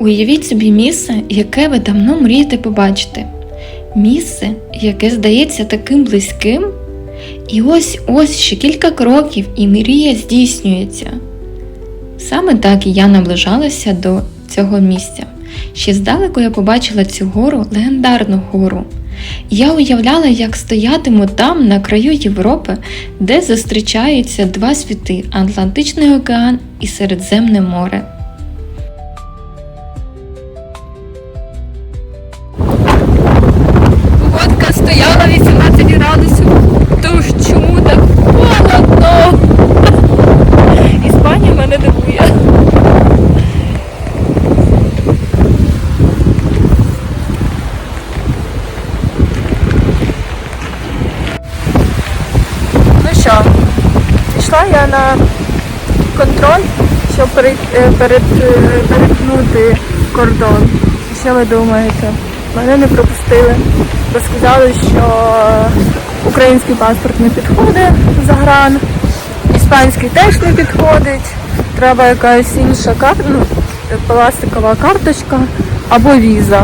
Уявіть собі місце, яке ви давно мрієте побачити. Місце, яке здається таким близьким. І ось ось ще кілька кроків, і мрія здійснюється. Саме так і я наближалася до цього місця. Ще здалеку я побачила цю гору, легендарну гору. Я уявляла, як стоятиму там, на краю Європи, де зустрічаються два світи Атлантичний океан і Середземне море. Пішла я на контроль, щоб е, е, перетнути кордон. Що ви думаєте? Мене не пропустили. Бо сказали, що український паспорт не підходить за гран, іспанський теж не підходить. Треба якась інша карта, ну, пластикова карточка або віза.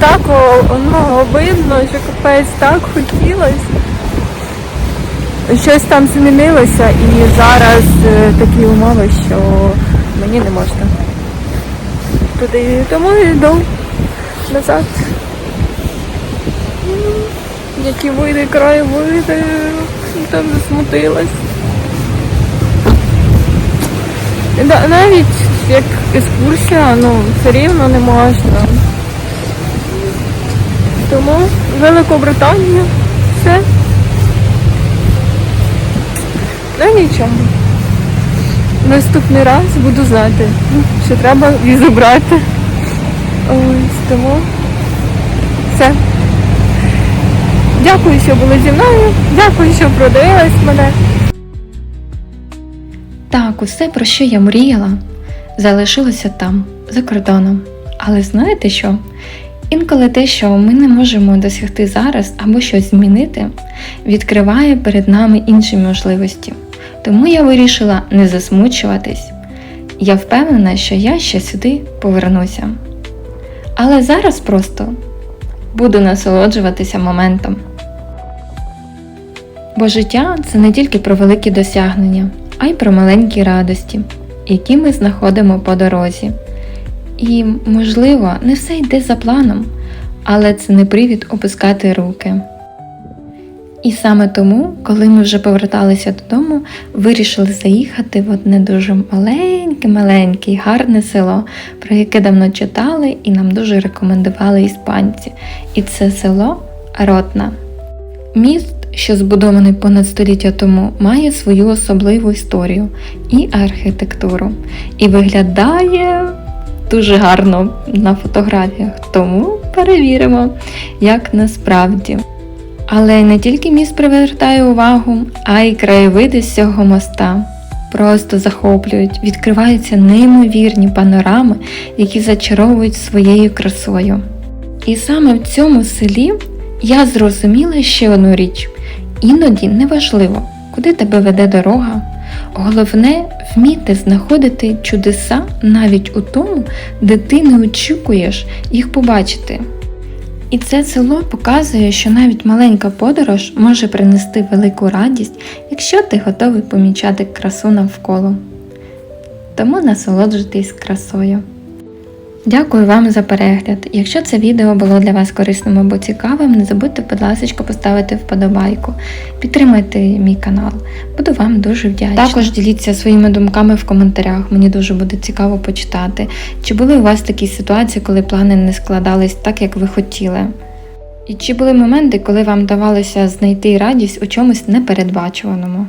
Так о, ну, обидно, що капець так хотілося щось там змінилося і зараз е, такі умови, що мені не можна. Туди тому йду назад. М, Які види, краєвиди, там засмутилась. Навіть як екскурсія, ну, все рівно не можна. Тому Великобританія, все. Ну нічого. Наступний раз буду знати, що треба візу брати. Ось тому все. Дякую, що були зі мною. Дякую, що продивились мене. Так, усе, про що я мріяла, залишилося там, за кордоном. Але знаєте що? Інколи те, що ми не можемо досягти зараз або щось змінити, відкриває перед нами інші можливості. Тому я вирішила не засмучуватись. Я впевнена, що я ще сюди повернуся. Але зараз просто буду насолоджуватися моментом. Бо життя це не тільки про великі досягнення, а й про маленькі радості, які ми знаходимо по дорозі. І, можливо, не все йде за планом, але це не привід опускати руки. І саме тому, коли ми вже поверталися додому, вирішили заїхати в одне дуже маленьке-маленьке гарне село, про яке давно читали і нам дуже рекомендували іспанці. І це село Ротна. Міст, що збудований понад століття тому, має свою особливу історію і архітектуру. І виглядає дуже гарно на фотографіях, тому перевіримо, як насправді. Але не тільки міст привертає увагу, а й краєвиди з цього моста. Просто захоплюють, відкриваються неймовірні панорами, які зачаровують своєю красою. І саме в цьому селі я зрозуміла ще одну річ: іноді неважливо, куди тебе веде дорога. Головне вміти знаходити чудеса навіть у тому, де ти не очікуєш їх побачити. І це село показує, що навіть маленька подорож може принести велику радість, якщо ти готовий помічати красу навколо. Тому насолоджуйтесь красою. Дякую вам за перегляд. Якщо це відео було для вас корисним або цікавим, не забудьте, будь ласка, поставити вподобайку. Підтримайте мій канал. Буду вам дуже вдячна. Також діліться своїми думками в коментарях. Мені дуже буде цікаво почитати. Чи були у вас такі ситуації, коли плани не складались так, як ви хотіли? І чи були моменти, коли вам давалося знайти радість у чомусь непередбачуваному?